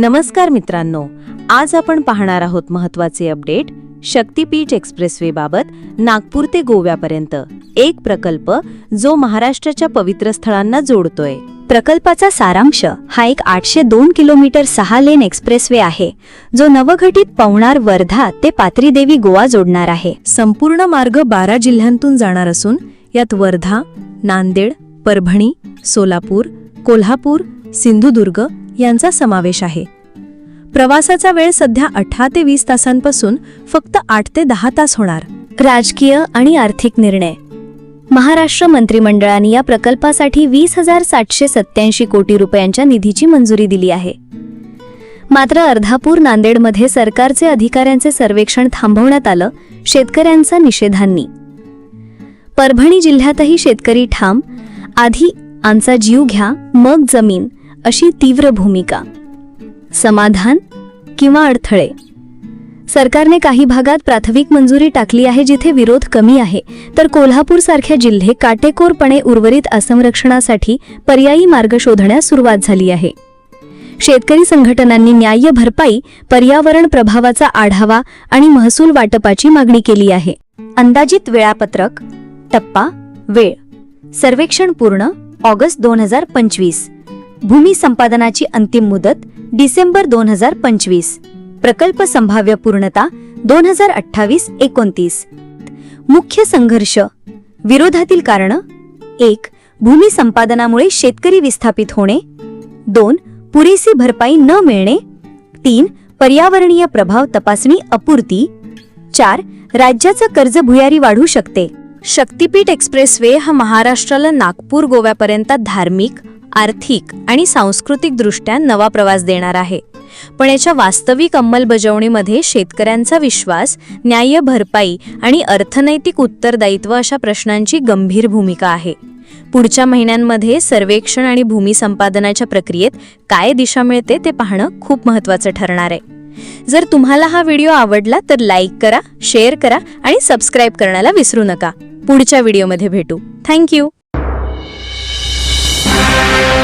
नमस्कार मित्रांनो आज आपण पाहणार आहोत महत्त्वाचे अपडेट शक्तीपीठ एक्सप्रेसवे बाबत नागपूर ते गोव्यापर्यंत. एक प्रकल्प जो महाराष्ट्राच्या पवित्र स्थळांना जोडतोय. प्रकल्पाचा सारांश हा एक आठशे दोन किलोमीटर सहा लेन एक्सप्रेसवे आहे जो नवघटित पवणार वर्धा ते पात्रीदेवी गोवा जोडणार आहे. संपूर्ण मार्ग बारा जिल्ह्यांतून जाणार असून यात वर्धा नांदेड परभणी सोलापूर कोल्हापूर सिंधुदुर्ग यांचा समावेश आहे. प्रवासाचा वेळ सध्या अठरा ते वीस तासांपासून फक्त आठ ते दहा तास होणार. राजकीय आणि आर्थिक निर्णय. महाराष्ट्र मंत्रिमंडळाने या प्रकल्पासाठी वीस हजार सातशे सत्याऐंशी कोटी रुपयांच्या निधीची मंजुरी दिली आहे. मात्र अर्धापूर नांदेडमध्ये सरकारचे अधिकाऱ्यांचे सर्वेक्षण थांबवण्यात आलं शेतकऱ्यांचा निषेधांनी परभणी जिल्ह्यातही शेतकरी ठाम आधी आमचा जीव घ्या मग जमीन अशी तीव्र भूमिका. समाधान किंवा अडथळे. सरकारने काही भागात प्राथमिक मंजुरी टाकली आहे जिथे विरोध कमी आहे. तर कोल्हापूरसारख्या जिल्हे काटेकोरपणे उर्वरित असंरक्षणासाठी पर्यायी मार्ग शोधण्यास सुरुवात झाली आहे. शेतकरी संघटनांनी न्याय्य भरपाई पर्यावरण प्रभावाचा आढावा आणि महसूल वाटपाची मागणी केली आहे. अंदाजित वेळापत्रक टप्पा वेळ. सर्वेक्षण पूर्ण ऑगस्ट दोन हजार पंचवीस. भूमी संपादनाची अंतिम मुदत डिसेंबर दोन हजार पंचवीस. प्रकल्प संभाव्य पूर्णता दोन हजार अठ्ठावीस एकोणतीस. मुख्य संघर्ष. विरोधातील कारण. एक भूमी संपादनामुळे शेतकरी विस्थापित होणे. दोन पुरेसी भरपाई न मिळणे. तीन पर्यावरणीय प्रभाव तपासणी अपुरती. चार राज्याचं कर्ज भुयारी वाढू शकते. शक्तीपीठ एक्सप्रेसवे हा महाराष्ट्राला नागपूर गोव्यापर्यंत धार्मिक आर्थिक आणि सांस्कृतिकदृष्ट्या नवा प्रवास देणार आहे. पण याच्या वास्तविक अंमलबजावणीमध्ये शेतकऱ्यांचा विश्वास न्याय्य भरपाई आणि अर्थनैतिक उत्तरदायित्व अशा प्रश्नांची गंभीर भूमिका आहे. पुढच्या महिन्यांमध्ये सर्वेक्षण आणि भूमी संपादनाच्या प्रक्रियेत काय दिशा मिळते ते पाहणं खूप महत्त्वाचं ठरणार आहे. जर तुम्हाला हा व्हिडिओ आवडला तर लाईक करा शेअर करा आणि सबस्क्राईब करण्याला विसरू नका. पुढच्या व्हिडिओमध्ये भेटू. Thank you Thank you.